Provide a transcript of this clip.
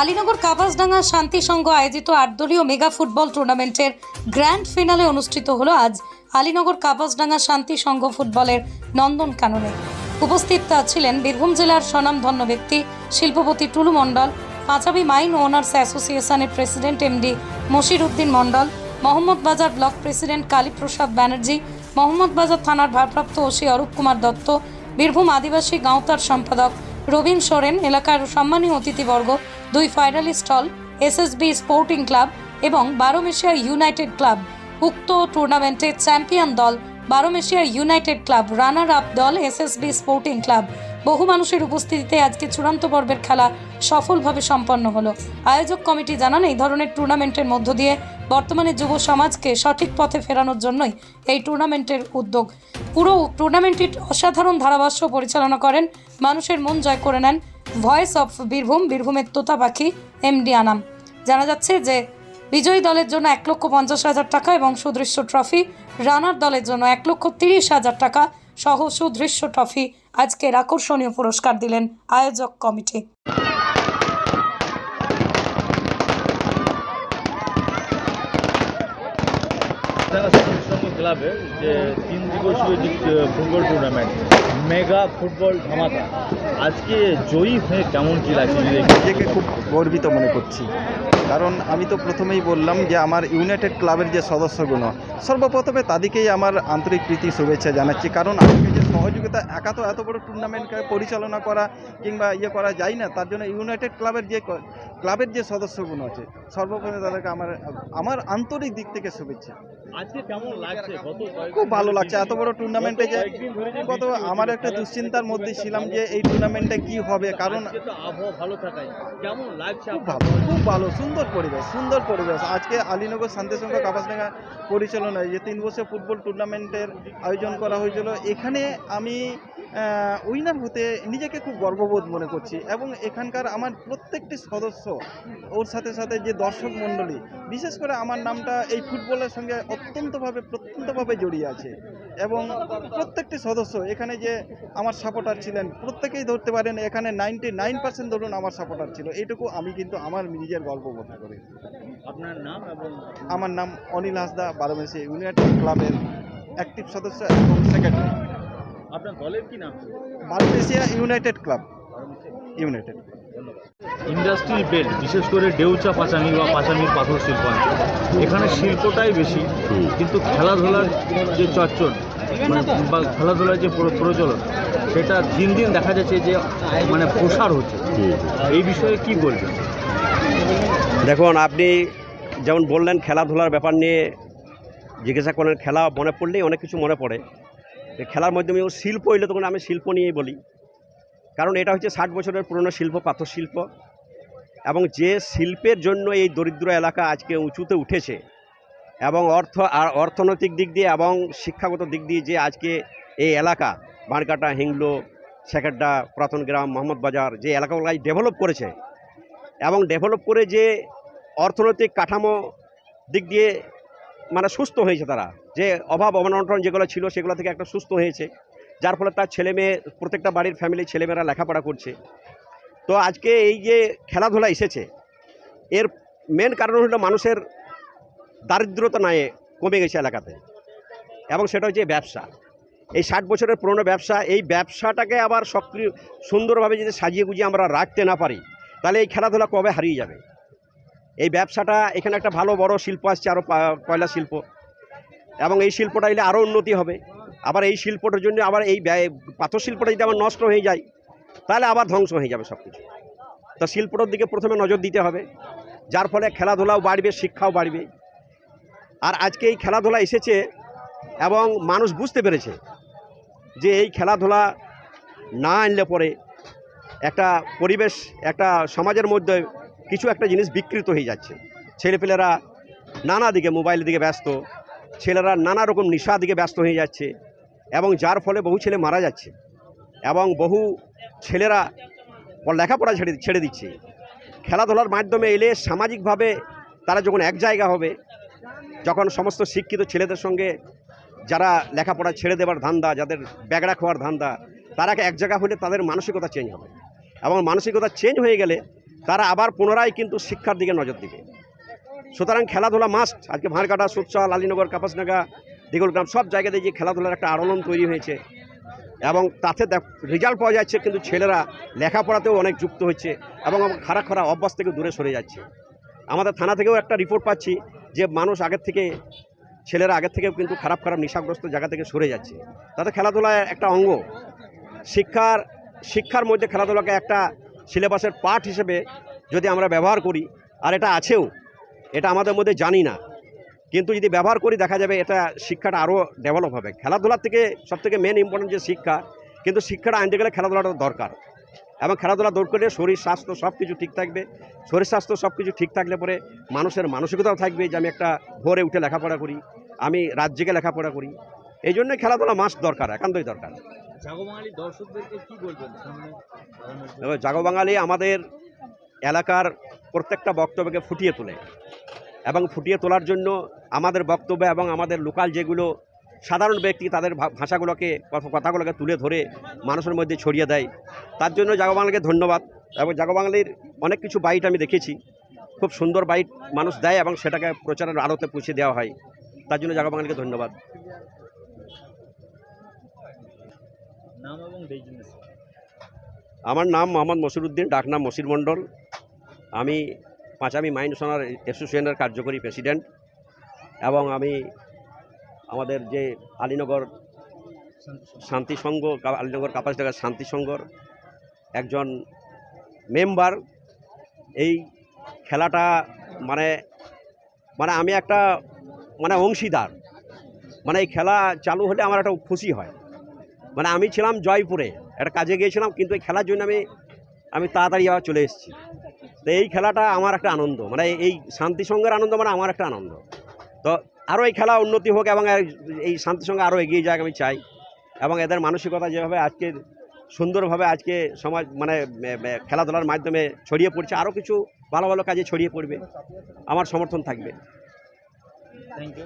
আলীনগর কাপাসডাঙ্গা শান্তি সংঘ আয়োজিত আটদলীয় mega football টুর্নামেন্টের গ্র্যান্ড ফিনালে অনুষ্ঠিত হলো আজ আলীনগর কাপাসডাঙ্গা শান্তি সংঘ ফুটবলের নন্দন কাননে। উপস্থিত ছিলেন বীরভূম জেলার স্বনামধন্য ব্যক্তি, শিল্পপতি টুলু মণ্ডল, পাঁচাবি মাইন ওনার্স অ্যাসোসিয়েশনের president MD Moshir Uddin Mondal, Mohammad Bazar block president Kaliprasad Banerjee, Mohammad Bazar থানার ভারপ্রাপ্ত ওসি অরূপ কুমার দত্ত, বীরভূম আদিবাসী গাঁওতার সম্পাদক রবীন সোরেন, এলাকার সম্মানীয় অতিথিবর্গ, দুই ফাইনালিস্ট হল, এসএসবি স্পোর্টিং ক্লাব এবং বারোমেশিয়া ইউনাইটেড ক্লাব। উক্ত টুর্নামেন্টের চ্যাম্পিয়ন দল, Baromeshia united club runner up দল, এসএসবি স্পোর্টিং ক্লাব। বহু মানুষের উপস্থিতিতে আজকে চূড়ান্ত পর্বের খেলা সফলভাবে সম্পন্ন হলো। আয়োজক কমিটি জানান, এই ধরনের টুর্নামেন্টের মধ্য দিয়ে বর্তমানে যুব সমাজকে সঠিক পথে ফেরানোর জন্যই এই টুর্নামেন্টের উদ্যোগ। পুরো টুর্নামেন্টটি অসাধারণ ধারাভাষ্য পরিচালনা করেন, মানুষের মন জয় করে নেন ভয়েস অফ বীরভূম, বীরভূমের তোতা পাখি এমডি আনাম। জানা যাচ্ছে যে, বিজয়ী দলের জন্য এক লক্ষ পঞ্চাশ হাজার টাকা এবং সুদৃশ্য ট্রফি, রানার দলের জন্য এক লক্ষ তিরিশ হাজার টাকা সহ সুদৃশ্য ট্রফি আজকের আকর্ষণীয় পুরস্কার দিলেন আয়োজক কমিটি সংঘ ক্লাবে যে তিন দিবসীয় যে ফুটবল টুর্নামেন্ট মেগা ফুটবল ধামাকা আজকে জয়ী হয়ে কেমন কি লাগছে নিজেকে? খুব গর্বিত মনে করছি কারণ আমি তো প্রথমেই বললাম যে আমার ইউনাইটেড ক্লাবের যে সদস্যগণ সর্বপ্রথমে তাদেরকেই আমার আন্তরিক প্রীতি শুভেচ্ছা জানাচ্ছি। কারণ আজকে যে সহযোগিতা একা তো এত বড় টুর্নামেন্টকে পরিচালনা করা কিংবা ইয়ে করা যায় না তার জন্য ইউনাইটেড ক্লাবের যে ক্লাবের যে সদস্যগুলো আছে সর্বপ্রথমে তাদেরকে আমার আমার আন্তরিক দিক থেকে শুভেচ্ছা। গত খুব ভালো লাগছে। এত বড় টুর্নামেন্টে যে কত আমার একটা দুশ্চিন্তার মধ্যে ছিলাম যে এই টুর্নামেন্টে কি হবে? কারণ খুব ভালো খুব ভালো সুন্দর পরিবেশ, সুন্দর পরিবেশ। আজকে আলীনগর শান্তিসংঘ কাপাসডাঙ্গা পরিচালনায় যে তিন বছর ফুটবল টুর্নামেন্টের আয়োজন করা হয়েছিল, এখানে আমি উইনার হতে নিজেকে খুব গর্ববোধ মনে করছি এবং এখানকার আমার প্রত্যেকটি সদস্য, ওর সাথে সাথে যে দর্শক মণ্ডলী, বিশেষ করে আমার নামটা এই ফুটবলের সঙ্গে অত্যন্তভাবে, প্রত্যন্তভাবে জড়িয়ে আছে। এবং প্রত্যেকটি সদস্য, এখানে যে আমার সাপোর্টার ছিলেন, প্রত্যেকেই ধরতে পারেন, এখানে নাইনটি নাইন পার্সেন্ট ধরুন আমার সাপোর্টার ছিল। এটুকু আমি কিন্তু আমার নিজের করি আপনার নাম এবং আমার নাম অনিল হাসদা বারোমেশি ইউনাইটেড ক্লাবের অ্যাক্টিভ সদস্য এবং সেক্রেটারি আপনার দলের কি নাম Baromeshia united club. United. Industrial belt বিশেষ করে ডেউচা পাচামি বা পাচামির পাথর শিল্পাঞ্চল এখানে শিল্পটাই বেশি কিন্তু খেলাধুলার যে চর্চন মানে বা খেলাধুলার যে প্রচলন সেটা দিন দিন দেখা যাচ্ছে যে মানে প্রসার হচ্ছে। এই বিষয়ে কি বলবেন? দেখুন, আপনি যেমন বললেন, খেলাধুলার ব্যাপার নিয়ে জিজ্ঞাসা করেন, খেলা মনে পড়লেই অনেক কিছু মনে পড়ে। খেলার মাধ্যমে ও শিল্প এলে তখন আমি শিল্প নিয়েই বলি। কারণ এটা হচ্ছে ষাট বছরের পুরনো শিল্প, পাথর শিল্প। এবং যে শিল্পের জন্য এই দরিদ্র এলাকা আজকে উঁচুতে উঠেছে এবং অর্থ, আর অর্থনৈতিক দিক দিয়ে এবং শিক্ষাগত দিক দিয়ে যে আজকে এই এলাকা বাঁড়কাটা হিংলো সেকেন্ডা পুরাতন গ্রাম, মোহাম্মদ বাজার, যে এলাকাগুলো আজ ডেভেলপ করেছে। এবং ডেভেলপ করে যে অর্থনৈতিক কাঠামো দিক দিয়ে মানে সুস্থ হয়েছে তারা। যে অভাব অবনটন যেগুলো ছিল সেগুলো থেকে একটা সুস্থ হয়েছে। যার ফলে তার ছেলে মেয়ে, প্রত্যেকটা বাড়ির ফ্যামিলির ছেলেমেয়েরা লেখাপড়া করছে। তো আজকে এই যে খেলাধুলা এসেছে, এর মেন কারণ হলো মানুষের দারিদ্রতা নয় কমে গেছে এলাকাতে। এবং সেটা হচ্ছে ব্যবসা। এই ষাট বছরের পুরনো ব্যবসা, এই ব্যবসাটাকে আবার সক্রিয়, সুন্দরভাবে যদি সাজিয়ে গুজিয়ে আমরা রাখতে না পারি, তাহলে এই খেলাধুলা কবে হারিয়ে যাবে? এই ব্যবসাটা এখানে একটা ভালো বড় শিল্প আসছে আরও কয়লা শিল্প। এবং এই শিল্পটা এলে আরও উন্নতি হবে। আবার এই শিল্পটার জন্য আবার এই পাথর শিল্পটা যদি আবার নষ্ট হয়ে যায়, তাহলে আবার ধ্বংস হয়ে যাবে সব কিছু তা শিল্পটার দিকে প্রথমে নজর দিতে হবে। যার ফলে খেলাধুলাও বাড়বে, শিক্ষাও বাড়বে। আর আজকে এই খেলাধুলা এসেছে এবং মানুষ বুঝতে পেরেছে যে এই খেলাধুলা না আনলে পরে একটা পরিবেশ, একটা সমাজের মধ্যে কিছু একটা জিনিস বিকৃত হয়ে যাচ্ছে। ছেলেপেলেরা নানা দিকে মোবাইল দিকে ব্যস্ত, ছেলেরা নানা রকম নেশা দিকে ব্যস্ত হয়ে যাচ্ছে এবং যার ফলে বহু ছেলে মারা যাচ্ছে এবং বহু ছেলেরা লেখাপড়া ছেড়ে ছেড়ে দিচ্ছে। খেলাধুলার মাধ্যমে এলে সামাজিকভাবে তারা যখন এক জায়গা হবে, যখন সমস্ত শিক্ষিত ছেলেদের সঙ্গে যারা লেখাপড়া ছেড়ে দেওয়ার ধান্দা, যাদের ব্যাগড়া খাওয়ার ধান্দা, তারা এক জায়গা হলে তাদের মানসিকতা চেঞ্জ হবে। এবং মানসিকতা চেঞ্জ হয়ে গেলে তারা আবার পুনরায় কিন্তু শিক্ষার দিকে নজর দিবে। সুতরাং খেলাধুলা মাস্ট আজকে ভাঁড়কাটা সুৎসল আলীনগর কাপাসনাগা দিগুলগ্রাম সব জায়গাতে যে খেলাধুলার একটা আলোড়ন তৈরি হয়েছে এবং তাতে রেজাল্ট পাওয়া যাচ্ছে কিন্তু ছেলেরা লেখাপড়াতেও অনেক যুক্ত হচ্ছে এবং খারাপ খারাপ অভ্যাস থেকে দূরে সরে যাচ্ছে। আমাদের থানা থেকেও একটা রিপোর্ট পাচ্ছি যে মানুষ আগের থেকে, ছেলেরা আগের থেকেও কিন্তু খারাপ খারাপ নেশাগ্রস্ত জায়গা থেকে সরে যাচ্ছে। তাতে খেলাধুলা একটা অঙ্গ। শিক্ষার শিক্ষার মধ্যে খেলাধুলাকে একটা সিলেবাসের পার্ট হিসেবে যদি আমরা ব্যবহার করি, আর এটা আছেও, এটা আমাদের মধ্যে জানি না, কিন্তু যদি ব্যবহার করি দেখা যাবে এটা শিক্ষাটা আরও ডেভেলপ হবে। খেলাধুলার থেকে সবথেকে মেন ইম্পর্টেন্ট যে শিক্ষা, কিন্তু শিক্ষাটা আনতে গেলে খেলাধুলাটা দরকার। এবং খেলাধুলা দৌড় করলে শরীর স্বাস্থ্য সব কিছু ঠিক থাকবে। শরীর স্বাস্থ্য সব কিছু ঠিক থাকলে পরে মানুষের মানসিকতাও থাকবে যে আমি একটা ভোরে উঠে লেখাপড়া করি, আমি রাজ্যকে লেখাপড়া করি। এই জন্য খেলাধুলা মাস দরকার, একান্তই দরকার। জাগো বাঙালি আমাদের এলাকার প্রত্যেকটা বক্তব্যকে ফুটিয়ে তোলে এবং ফুটিয়ে তোলার জন্য আমাদের বক্তব্য এবং আমাদের লোকাল যেগুলো সাধারণ ব্যক্তি তাদের ভাষাগুলোকে কথাগুলোকে তুলে ধরে মানুষের মধ্যে ছড়িয়ে দেয়, তার জন্য জাগো বাঙালিকে ধন্যবাদ এবং জাগো বাঙালির অনেক কিছু বাইট আমি দেখেছি, খুব সুন্দর বাইট মানুষ দেয় এবং সেটাকে প্রচারের আলোতে পৌঁছে দেওয়া হয়, তার জন্য জাগো বাঙালিকে ধন্যবাদ। আমার নাম মোহাম্মদ মসিরুদ্দিন ডাকনাম মসির মণ্ডল। আমি পাঁচামি মাইন্ড সোনার অ্যাসোসিয়েশনের কার্যকরী প্রেসিডেন্ট এবং আমি আমাদের যে আলীনগর শান্তি সংঘ, আলীনগর কাপাসডাঙ্গার শান্তি সংঘর একজন মেম্বার এই খেলাটা মানে মানে আমি একটা মানে অংশীদার। মানে এই খেলা চালু হলে আমার একটা খুশি হয়। মানে আমি ছিলাম জয়পুরে, একটা কাজে গিয়েছিলাম, কিন্তু এই খেলার জন্য আমি আমি তাড়াতাড়ি আবার চলে এসেছি। তো এই খেলাটা আমার একটা আনন্দ মানে এই শান্তি সঙ্গের আনন্দ মানে আমার একটা আনন্দ। তো আরও এই খেলা উন্নতি হোক এবং এই- শান্তি সঙ্গে আরও এগিয়ে যাক আমি চাই। এবং এদের মানসিকতা যেভাবে আজকে সুন্দরভাবে আজকে সমাজ মানে খেলাধুলার মাধ্যমে ছড়িয়ে পড়ছে, আরও কিছু ভালো ভালো কাজে ছড়িয়ে পড়বে। আমার সমর্থন থাকবে। Thank you